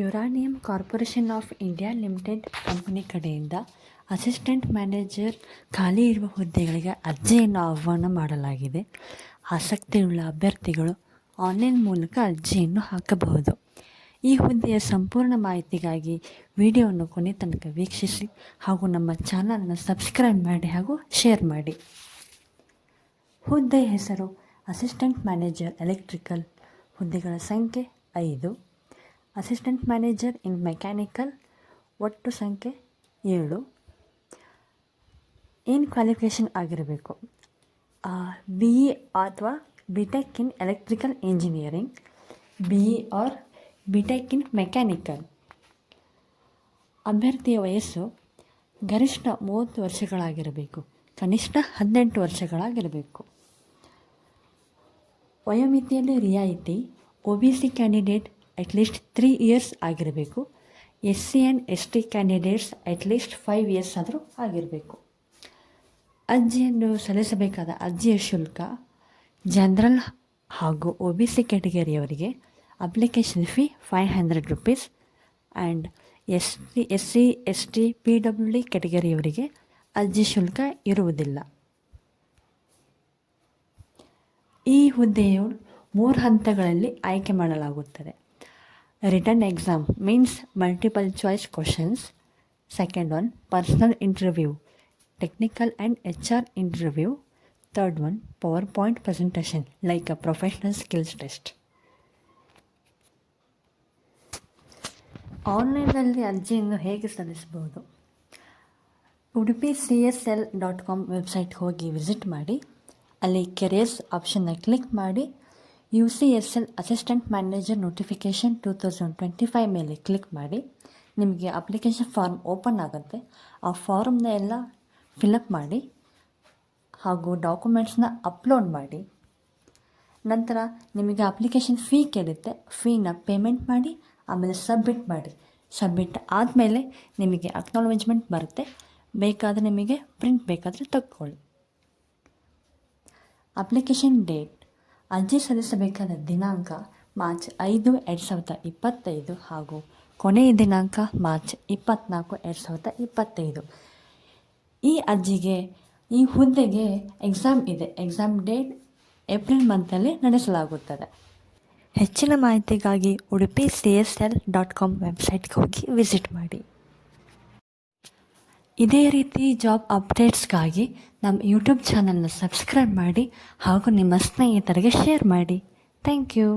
Uranium corporation of India limited company ಕಡೆಯಿಂದ assistant manager ಖಾಲಿ ಇರುವ ಹುದ್ದೆಗಳಿಗೆ ಅರ್ಜಿಯನ್ನು ಆಹ್ವಾನ ಮಾಡಲಾಗಿದೆ. ಆಸಕ್ತಿಯುಳ್ಳ ಅಭ್ಯರ್ಥಿಗಳು ಆನ್ಲೈನ್ ಮೂಲಕ ಅರ್ಜಿಯನ್ನು ಹಾಕಬಹುದು. ಈ ಹುದ್ದೆಯ ಸಂಪೂರ್ಣ ಮಾಹಿತಿಗಾಗಿ ವಿಡಿಯೋವನ್ನು ಕೊನೆ ತನಕ ವೀಕ್ಷಿಸಿ ಹಾಗೂ ನಮ್ಮ ಚಾನಲನ್ನು ಸಬ್ಸ್ಕ್ರೈಬ್ ಮಾಡಿ ಹಾಗೂ ಶೇರ್ ಮಾಡಿ. ಹುದ್ದೆ ಹೆಸರು ಅಸಿಸ್ಟೆಂಟ್ ಮ್ಯಾನೇಜರ್ ಎಲೆಕ್ಟ್ರಿಕಲ್. ಹುದ್ದೆಗಳ ಸಂಖ್ಯೆ ಐದು. ಅಸಿಸ್ಟೆಂಟ್ ಮ್ಯಾನೇಜರ್ ಇನ್ ಮೆಕ್ಯಾನಿಕಲ್, ಒಟ್ಟು ಸಂಖ್ಯೆ ಏಳು. ಏನು ಕ್ವಾಲಿಫಿಕೇಷನ್ ಆಗಿರಬೇಕು? ಬಿ ಇ ಅಥವಾ B tech in electrical engineering B E or B tech in mechanical ಅಭ್ಯರ್ಥಿಯ ವಯಸ್ಸು ಗರಿಷ್ಠ ಮೂವತ್ತು ವರ್ಷಗಳಾಗಿರಬೇಕು. ಕನಿಷ್ಠ ಹದಿನೆಂಟು ವರ್ಷಗಳಾಗಿರಬೇಕು. ವಯೋಮಿತಿಯಲ್ಲಿ ರಿಯಾಯಿತಿ, O B C candidate at least three years ಆಗಿರಬೇಕು. S C and S T candidates at least five years ಆದರೂ ಆಗಿರಬೇಕು. ಅರ್ಜಿಯನ್ನು ಸಲ್ಲಿಸಬೇಕಾದ ಅರ್ಜಿಯ ಶುಲ್ಕ, ಜನರಲ್ ಹಾಗೂ O B C ಕ್ಯಾಟಗರಿಯವರಿಗೆ application fee five hundred rupees and S T S C S T P W D ಕ್ಯಾಟಗರಿಯವರಿಗೆ ಅರ್ಜಿ ಶುಲ್ಕ ಇರುವುದಿಲ್ಲ. ಈ ಹುದ್ದೆಯು ಮೂರು ಹಂತಗಳಲ್ಲಿ ಆಯ್ಕೆ ಮಾಡಲಾಗುತ್ತದೆ. Written exam means multiple choice questions second one personal interview technical and H R interview third one power point presentation like a professional skills test ಆನ್ಲೈನಲ್ಲಿ ಅರ್ಜಿಯನ್ನು ಹೇಗೆ ಸಲ್ಲಿಸಬಹುದು? Udupi C S L dot com website ಹೋಗಿ visit ಮಾಡಿ. ಅಲ್ಲಿ careers ಆಪ್ಷನ್ನ click ಮಾಡಿ. U C S L assistant manager notification two thousand twenty five ಮೇಲೆ ಕ್ಲಿಕ್ ಮಾಡಿ. ನಿಮಗೆ ಅಪ್ಲಿಕೇಶನ್ ಫಾರ್ಮ್ ಓಪನ್ ಆಗುತ್ತೆ. ಆ ಫಾರ್ಮ್ನ ಎಲ್ಲ ಫಿಲಪ್ ಮಾಡಿ ಹಾಗೂ ಡಾಕ್ಯುಮೆಂಟ್ಸ್ನ ಅಪ್ಲೋಡ್ ಮಾಡಿ. ನಂತರ ನಿಮಗೆ ಅಪ್ಲಿಕೇಶನ್ ಫೀ ಕೇಳುತ್ತೆ. ಫೀನ ಪೇಮೆಂಟ್ ಮಾಡಿ, ಆಮೇಲೆ ಸಬ್ಮಿಟ್ ಮಾಡಿ. ಸಬ್ಮಿಟ್ ಆದಮೇಲೆ ನಿಮಗೆ ಅಕ್ನಾಲಜ್ಮೆಂಟ್ ಬರುತ್ತೆ. ಬೇಕಾದರೆ ನಿಮಗೆ ಪ್ರಿಂಟ್ ಬೇಕಾದರೆ ತಗೊಳ್ಳಿ ಅಪ್ಲಿಕೇಶನ್ ಡೇಟ್ ಅರ್ಜಿ ಸಲ್ಲಿಸಬೇಕಾದ ದಿನಾಂಕ ಮಾರ್ಚ್ ಐದು, ಎರಡು ಸಾವಿರದ ಇಪ್ಪತ್ತೈದು ಹಾಗೂ ಕೊನೆಯ ದಿನಾಂಕ ಮಾರ್ಚ್ ಇಪ್ಪತ್ತ್ನಾಲ್ಕು ಎರಡು ಸಾವಿರದ ಇಪ್ಪತ್ತೈದು. ಈ ಅರ್ಜಿಗೆ, ಈ ಹುದ್ದೆಗೆ ಎಕ್ಸಾಮ್ ಇದೆ. ಎಕ್ಸಾಮ್ ಡೇಟ್ ಏಪ್ರಿಲ್ ಮಂತಲ್ಲಿ ನಡೆಸಲಾಗುತ್ತದೆ. ಹೆಚ್ಚಿನ ಮಾಹಿತಿಗಾಗಿ Udupi C S L dot com ವೆಬ್ಸೈಟ್ಗೆ ಹೋಗಿ ವಿಸಿಟ್ ಮಾಡಿ. ಇದೇ ರೀತಿ ಜಾಬ್ ಅಪ್ಡೇಟ್ಸ್ಗಾಗಿ ನಮ್ಮ ಯೂಟ್ಯೂಬ್ ಚಾನಲ್ನ ಸಬ್ಸ್ಕ್ರೈಬ್ ಮಾಡಿ ಹಾಗೂ ನಿಮ್ಮ ಸ್ನೇಹಿತರಿಗೆ ಶೇರ್ ಮಾಡಿ. Thank you.